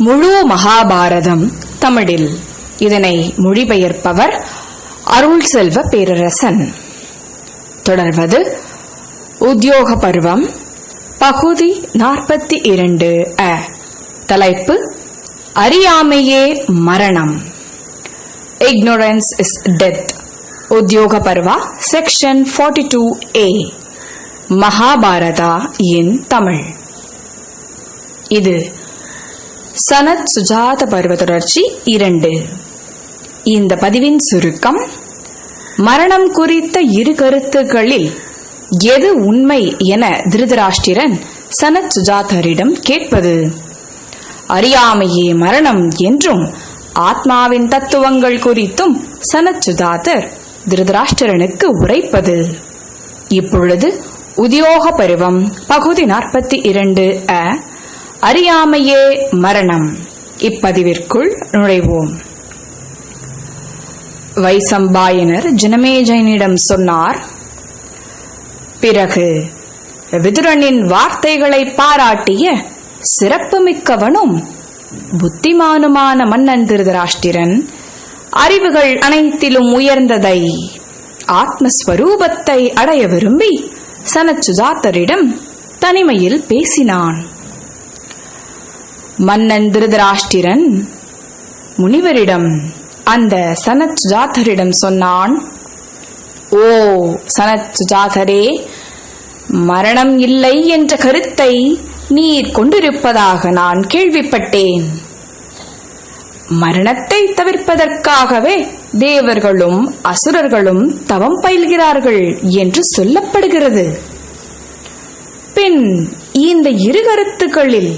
முழு மகாபாரதம் தமிழில். இதனை மொழிபெயர்ப்பவர் அருள் செல்வ பேரரசன். தொடர்வது உத்தியோக பருவம் பகுதி நாற்பத்தி இரண்டு அ. தலைப்பு அறியாமையே மரணம். Ignorance is death Udyoga Parva section forty two A Mahabharata in Tamil. இது சனத் சுஜாத பருவ தொடர்ச்சி இரண்டு. இந்த பதிவின் சுருக்கம் மரணம் குறித்த இரு கருத்துக்களில் எது உண்மை என திருதராஷ்டிரன் சனத் சுஜாதரிடம் கேட்பது. அறியாமையே மரணம் என்றும் ஆத்மாவின் தத்துவங்கள் குறித்தும் சனத் சுஜாதர் திருதராஷ்டிரனுக்கு உரைப்பது. இப்பொழுது உத்தியோக பருவம் பகுதி நாற்பத்தி இரண்டு அ அறியாமையே மரணம். இப்பதிவிற்குள் நுழைவோம். வைசம்பாயனர் ஜனமேஜயனிடம் சொன்னார் பிறகு விதுரனின் வார்த்தைகளை பாராட்டிய சிறப்புமிக்கவனும் புத்திமானுமான மன்னன் திருதராஷ்டிரன் அறிவுகள் அனைத்திலும் உயர்ந்ததை ஆத்மஸ்வரூபத்தை அடைய விரும்பி சனச்சுஜாத்தரிடம் தனிமையில் பேசினான். மன்னன் திருதராஷ்டிரன் முனிவரிடம் அந்த சனத் ஜாதரிடம் சொன்னான் ஓ சனத் ஜாதரே மரணம் இல்லை என்ற கருத்தை நீர் கொண்டிருப்பதாக நான் கேள்விப்பட்டேன். மரணத்தை தவிர்ப்பதற்காகவே தேவர்களும் அசுரர்களும் தவம் பயில்கிறார்கள் என்று சொல்லப்படுகிறது. பின் இந்த இரு கருத்துக்களில்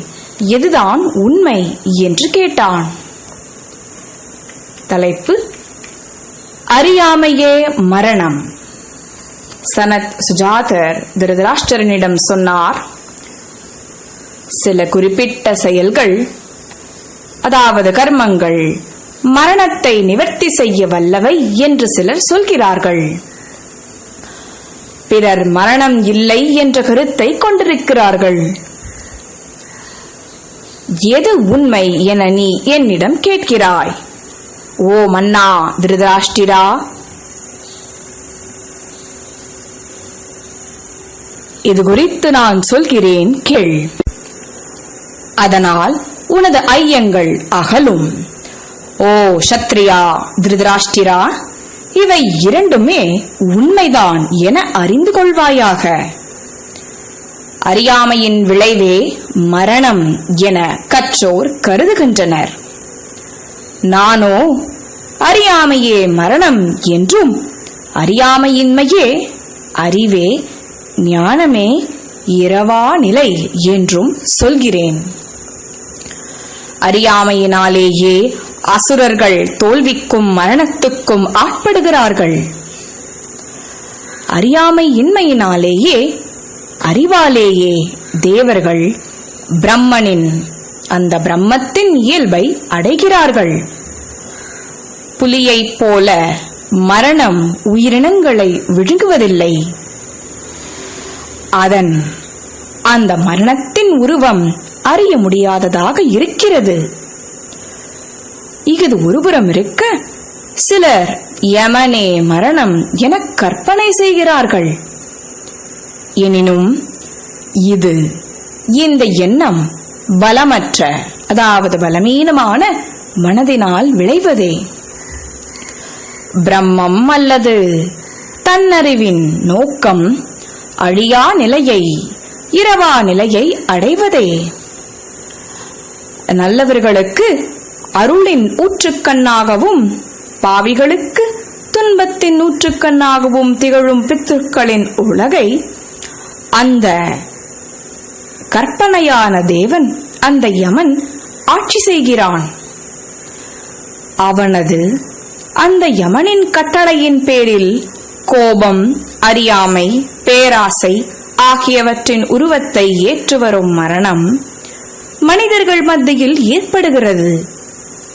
எதுதான் உண்மை என்று கேட்டான். தலைப்பு அறியாமையே மரணம். சனத் சுஜாதர் திருதராஷ்டரனிடம் சொன்னார் சில குறிப்பிட்ட செயல்கள் அதாவது கர்மங்கள் மரணத்தை நிவர்த்தி செய்ய வல்லவை என்று சிலர் சொல்கிறார்கள். பிறர் மரணம் இல்லை என்ற கருத்தை கொண்டிருக்கிறார்கள். எது உண்மை என நீ என்னிடம் கேட்கிறாய்? ஓ மன்னா திருதராஷ்டிரா! இது குறித்து நான் சொல்கிறேன் கேள். அதனால் உனது ஐயங்கள் அகலும். ஓ சத்ரியா திருதராஷ்டிரா! இவை இரண்டுமே உண்மைதான் என அறிந்து கொள்வாயாக. அறியாமையின் விளைவே மரணம் என கற்றோர் கருதுகின்றனர். நானோ அறியாமையே மரணம் என்றும் அறியாமையின்மையே அறிவே ஞானமே இரவா நிலை என்றும் சொல்கிறேன். அறியாமையினாலேயே அசுரர்கள் தோல்விக்கும் மரணத்துக்கும் ஆட்படுகிறார்கள். அறியாமை இன்மையினாலேயே அறிவாலேயே தேவர்கள் பிரம்மனின் அந்த பிரம்மத்தின் இயல்பை அடைகிறார்கள். புலியைப் போல மரணம் உயிரினங்களை விழுங்குவதில்லை. அதன் அந்த மரணத்தின் உருவம் அறிய முடியாததாக இருக்கிறது. இது ஒருபுறம் இருக்க சிலர் யமனே மரணம் என கற்பனை செய்கிறார்கள். எனினும் இது இந்த எண்ணம் பலமற்ற அதாவது பலமீனமான மனதினால் விளைவதே. பிரம்மம் அல்லது தன்னறிவின் நோக்கம் அழியா நிலையை இரவா நிலையை அடைவதே. நல்லவர்களுக்கு அருளின் ஊற்றுக்கண்ணாகவும் பாவிகளுக்கு துன்பத்தின் ஊற்றுக்கண்ணாகவும் திகழும் பித்துக்களின் உலகை அந்த கற்பனையான தேவன் அந்த யமன் ஆட்சி செய்கிறான். அவனது அந்த யமனின் கட்டளையின் பேரில் கோபம் அறியாமை பேராசை ஆகியவற்றின் உருவத்தை ஏற்று வரும் மரணம் மனிதர்கள் மத்தியில் ஏற்படுகிறது.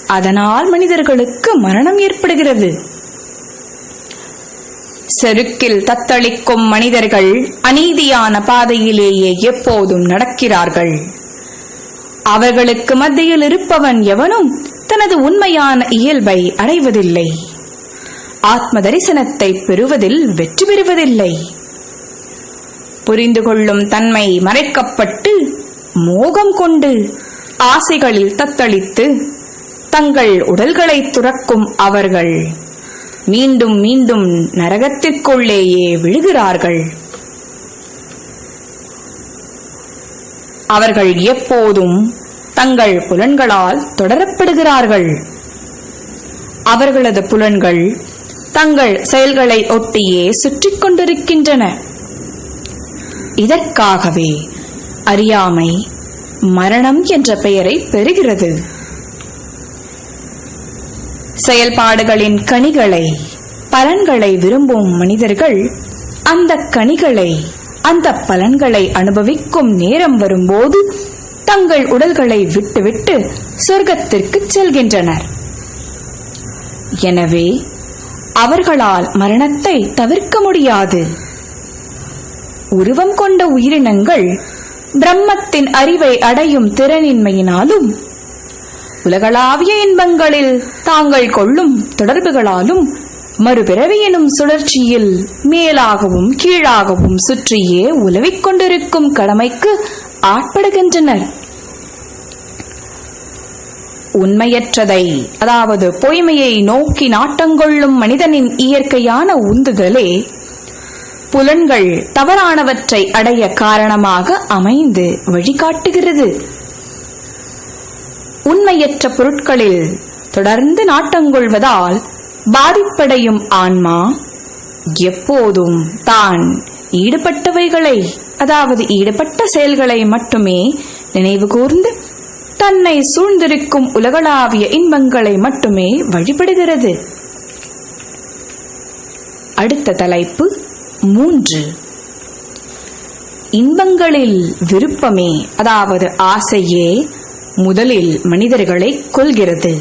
அதனால் மனிதர்களுக்கு மரணம் ஏற்படுகிறது. செருக்கில் தத்தளிக்கும் மனிதர்கள் அநீதியான பாதையிலேயே எப்போதும் நடக்கிறார்கள். அவர்களுக்கு மத்தியில் இருப்பவன் எவனும் தனது உண்மையான இயல்பை அடைவதில்லை. ஆத்ம தரிசனத்தை பெறுவதில் வெற்றி பெறுவதில்லை. புரிந்து கொள்ளும் தன்மை மறைக்கப்பட்டு மோகம் கொண்டு ஆசைகளில் தத்தளித்து தங்கள் உடல்களை துறக்கும் அவர்கள் மீண்டும் மீண்டும் நரகத்திற்குள்ளேயே விழுகிறார்கள். அவர்கள் எப்போதும் தங்கள் புலன்களால் தொடரப்படுகிறார்கள். அவர்களது புலன்கள் தங்கள் செயல்களை ஒட்டியே சுற்றி கொண்டிருக்கின்றன. இதற்காகவே அறியாமை மரணம் என்ற பெயரை பெறுகிறது. செயல்பாடுகளின் கனிகளை பலன்களை விரும்பும் மனிதர்கள் அந்த கனிகளை அந்த பலன்களை அனுபவிக்கும் நேரம் வரும்போது தங்கள் உடல்களை விட்டுவிட்டு சொர்க்கத்திற்கு செல்கின்றனர். எனவே அவர்களால் மரணத்தை தவிர்க்க முடியாது. உருவம் கொண்ட உயிரினங்கள் பிரம்மத்தின் அறிவை அடையும் திறனின்மையினாலும் உலகளாவிய இன்பங்களில் தாங்கள் கொள்ளும் தொடர்புகளாலும் மறுபிறவி எனும் சுழற்சியில் மேலாகவும் கீழாகவும் சுற்றியே உலவிக் கொண்டிருக்கும் கடமைக்கு ஆட்படுகின்றனர். உண்மையற்றதை அதாவது பொய்மையை நோக்கி நாட்டங்கொள்ளும் மனிதனின் இயற்கையான உந்துதலே புலன்கள் தவறானவற்றை அடைய காரணமாக அமைந்து வழிகாட்டுகிறது. உண்மையற்ற பொருட்களில் தொடர்ந்து நாட்டங்கொள்வதால் பாதிப்படையும் ஆன்மா எப்போதும் தான் ஈடுபட்டவைகளை அதாவது ஈடுபட்ட செயல்களை மட்டுமே நினைவு கூர்ந்து தன்னை சூழ்ந்திருக்கும் உலகளாவிய இன்பங்களை மட்டுமே வழிபடுகிறது. அடுத்த தலைப்பு மூன்று. இன்பங்களில் விருப்பமே அதாவது ஆசையே முதலில் மனிதர்களை கொள்கிறது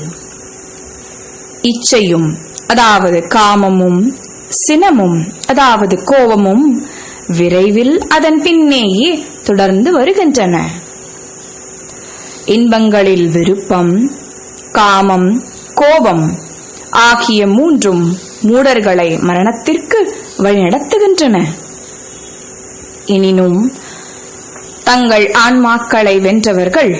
இச்சையும் அதாவது காமமும் சினமும் அதாவது கோபமும் விரைவில் அதன் பின்னேயே தொடர்ந்து வருகின்றன. இன்பங்களில் விருப்பம் காமம் கோபம் ஆகிய மூன்றும் மூடர்களை மரணத்திற்கு வழிநடத்துகின்றன. எனினும் தங்கள் ஆன்மாக்களை வென்றவர்கள்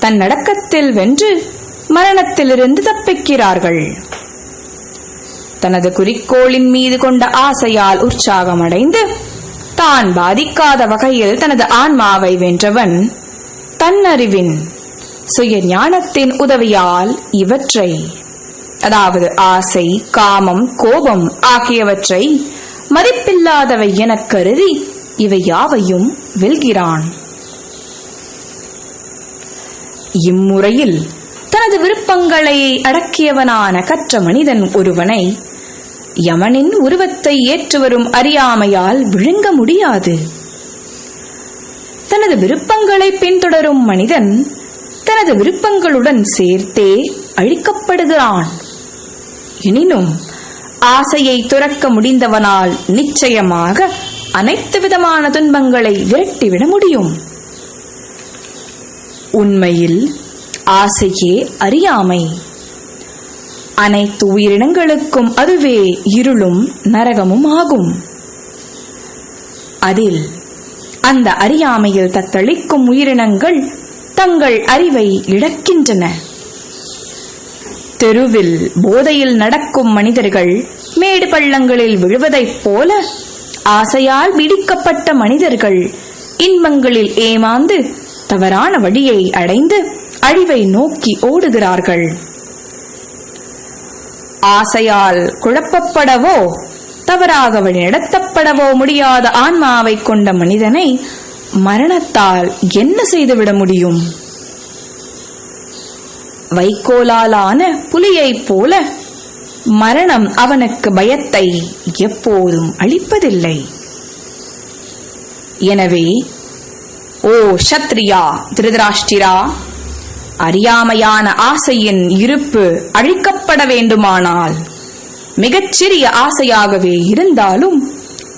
தன்னடக்கத்தில் வென்று மரணத்திலிருந்து தப்பிக்கிறார்கள். தனது குறிக்கோளின் மீது கொண்ட ஆசையால் உற்சாகமடைந்து தான் பாதிக்காத வகையில் தனது ஆன்மாவை வென்றவன் தன்னறிவின் சுய ஞானத்தின் உதவியால் இவற்றை அதாவது ஆசை காமம் கோபம் ஆகியவற்றை மதிப்பில்லாதவை எனக் கருதி இவை யாவையும் வெல்கிறான். இம்முறையில் தனது விருப்பங்களை அடக்கியவனான கற்ற மனிதன் ஒருவனை யமனின் உருவத்தை ஏற்று வரும் அறியாமையால் விழுங்க முடியாது. தனது விருப்பங்களை பின்தொடரும் மனிதன் தனது விருப்பங்களுடன் சேர்த்தே அழிக்கப்படுகிறான். எனினும் ஆசையை துறக்க முடிந்தவனால் நிச்சயமாக அனைத்து விதமான துன்பங்களை விரட்டிவிட முடியும். உண்மையில் ஆசையே அறியாமை. அனைத்து உயிரினங்களுக்கும் அதுவே இருளும் நரகமும் ஆகும். அதில் அந்த அறியாமையில் தத்தளிக்கும் உயிரினங்கள் தங்கள் அறிவை இழக்கின்றன. தெருவில் போதையில் நடக்கும் மனிதர்கள் மேடு பள்ளங்களில் விழுவதைப் போல ஆசையால் பிடிக்கப்பட்ட மனிதர்கள் இன்பங்களில் ஏமாந்து தவறான வழியை அடைந்து அழிவை நோக்கி ஓடுகிறார்கள். ஆசையால் குழப்பப்படவோ தவறாக வழிநடத்தப்படவோ முடியாத ஆன்மாவை கொண்ட மனிதனை மரணத்தால் என்ன செய்துவிட முடியும்? வைக்கோலாலான புலியைப் போல மரணம் அவனுக்கு பயத்தை எப்போதும் அளிப்பதில்லை. எனவே ஓ சத்ரியா திருதராஷ்டிரா அறியாமையான ஆசையின் இருப்பு அழிக்கப்பட வேண்டுமானால் மிகச்சிறிய ஆசையாகவே இருந்தாலும்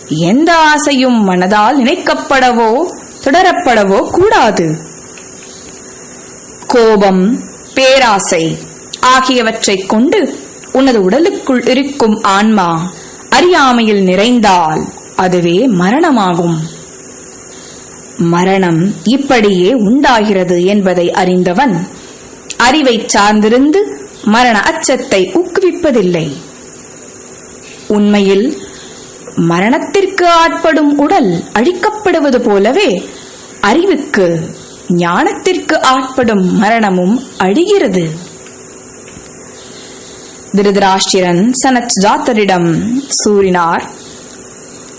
எந்த ஆசையும் மனதால் நினைக்கப்படவோ தொடரப்படவோ கூடாது. கோபம் பேராசை ஆகியவற்றைக் கொண்டு உனது உடலுக்குள் இருக்கும் ஆன்மா அறியாமையில் நிறைந்தால் அதுவே மரணமாகும். மரணம் இப்படியே உண்டாகிறது என்பதை அறிந்தவன் அறிவை சார்ந்திருந்து மரண அச்சத்தை ஊக்குவிப்பதில்லை. உண்மையில் மரணத்திற்கு ஆட்படும் உடல் அழிக்கப்படுவது போலவே அறிவுக்கு ஞானத்திற்கு ஆட்படும் மரணமும் அழிகிறது. திருதராஷ்டிரன் சனத் சுஜாத்தரிடம் சூறினார்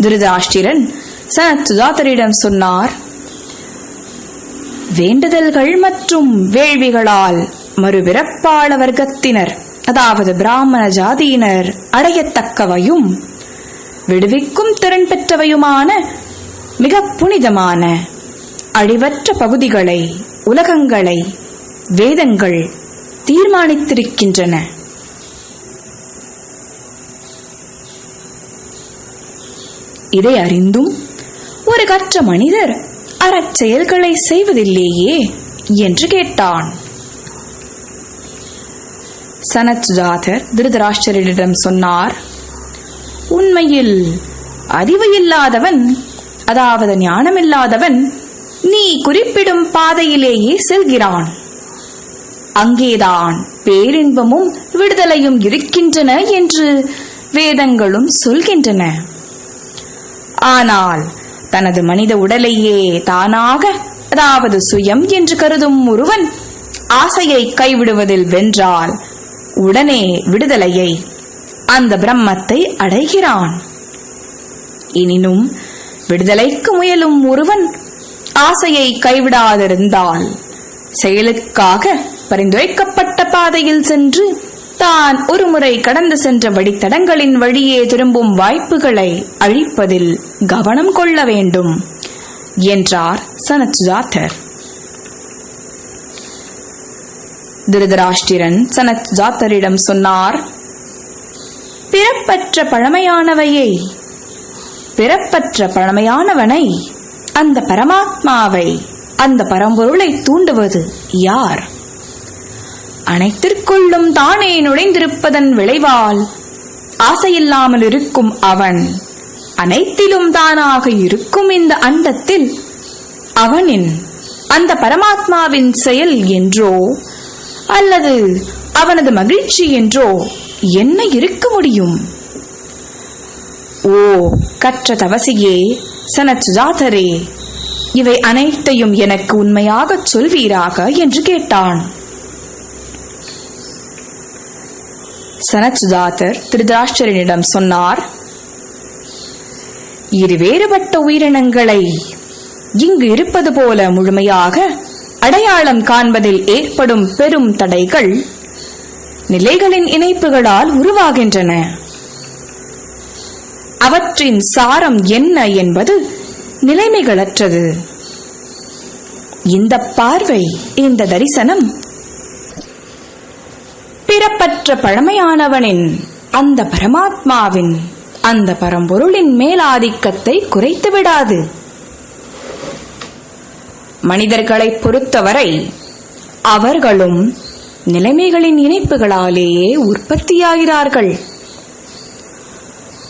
திருதராஷ்டிரன் சனத் சுஜாத்தரிடம் சொன்னார் வேண்டுதல்கள் மற்றும் வேள்விகளால் மறுபிறப்பாள வர்க்கத்தினர் அதாவது பிராமண ஜாதியினர் அடையத்தக்கவையும் விடுவிக்கும் திறன் பெற்றவையுமான மிக புனிதமான அழிவற்ற பகுதிகளை உலகங்களை வேதங்கள் தீர்மானித்திருக்கின்றன. இதை அறிந்தும் ஒரு கற்ற மனிதர் அறச்செயல்களை செய்வதில்லையே என்று கேட்டான். சனத்ஜாதர் திருதராஷ்டரிடம் சொன்னார் உண்மையில் அறிவு இல்லாதவன் அதாவது ஞானமில்லாதவன் நீ குறிப்பிடும் பாதையிலேயே செல்கிறான். அங்கேதான் பேரின்பமும் விடுதலையும் இருக்கின்றன என்று வேதங்களும் சொல்கின்றன. ஆனால் தனது மனித உடலையே தானாக அதாவது சுயம் என்று கருதும் ஒருவன் ஆசையை கைவிடுவதில் வென்றால் உடனே விடுதலையை அந்த பிரம்மத்தை அடைகிறான். எனினும் விடுதலைக்கு முயலும் ஒருவன் ஆசையை கைவிடாதிருந்தால் செயலுக்காக பரிந்துரைக்கப்பட்ட பாதையில் சென்று தான் ஒருமுறை கடந்து சென்ற வழித்தடங்களின் வழியே திரும்பும் வாய்ப்புகளை அழிப்பதில் கவனம் கொள்ள வேண்டும் என்றார் சனத்ஜாத்தர் திருதராஷ்டிரன் சனத் ஜாத்தரிடம் சொன்னார் பிறப்பற்ற பழமையானவையை பிறப்பற்ற பழமையானவனை அந்த பரமாத்மாவை அந்த பரம்பொருளை தூண்டுவது யார்? அனைத்திற்குள்ளும் தானே நுழைந்திருப்பதன் விளைவால் ஆசையில்லாமல் இருக்கும் அவன் அனைத்திலும் தானாக இருக்கும் இந்த அண்டத்தில் அவனின் அந்த பரமாத்மாவின் செயல் என்றோ அல்லது அவனது மகிழ்ச்சி என்றோ என்ன இருக்க முடியும்? ஓ கற்ற தவசியே சனச்சுதாதரே இவை அனைத்தையும் எனக்கு உண்மையாகச் சொல்வீராக? என்று கேட்டான். சனச்சுதாதர் திருதாஷ்டரனிடம் சொன்னார் இரு வேறுபட்ட உயிரினங்களை இங்கு இருப்பது போல முழுமையாக அடையாளம் காண்பதில் ஏற்படும் பெரும் தடைகள் நிலைகளின் இணைப்புகளால் உருவாகின்றன. அவற்றின் சாரம் என்ன என்பது நிலைமைகளற்றது. இந்த பார்வை இந்த தரிசனம் பிறப்பற்ற பழமையானவனின் அந்த பரமாத்மாவின் அந்த பரம்பொருளின் மேலாதிக்கத்தை குறைத்து விடாது. மனிதர்களை பொறுத்தவரை அவர்களும் நிலைமைகளின் இணைப்புகளாலேயே உற்பத்தியாகிறார்கள்.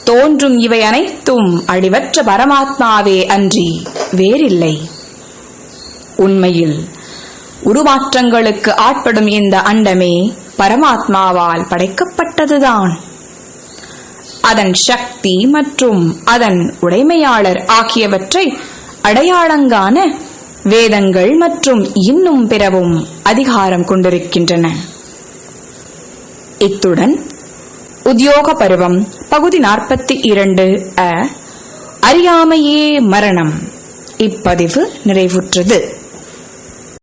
தோன்றும் இவை அனைத்தும் அழிவற்ற பரமாத்மாவே அன்றி வேறில்லை. உண்மையில் உருமாற்றங்களுக்கு ஆட்படும் இந்த அண்டமே பரமாத்மாவால் படைக்கப்பட்டதுதான். அதன் சக்தி மற்றும் அதன் உடைமையாளர் ஆகியவற்றை அடையாளங்கான வேதங்கள் மற்றும் இன்னும் பிறவும் அதிகாரம் கொண்டிருக்கின்றன. இத்துடன் உத்தியோக பருவம் பகுதி நாற்பத்தி இரண்டு அ அறியாமையே மரணம் இப்பதிவு நிறைவுற்றது.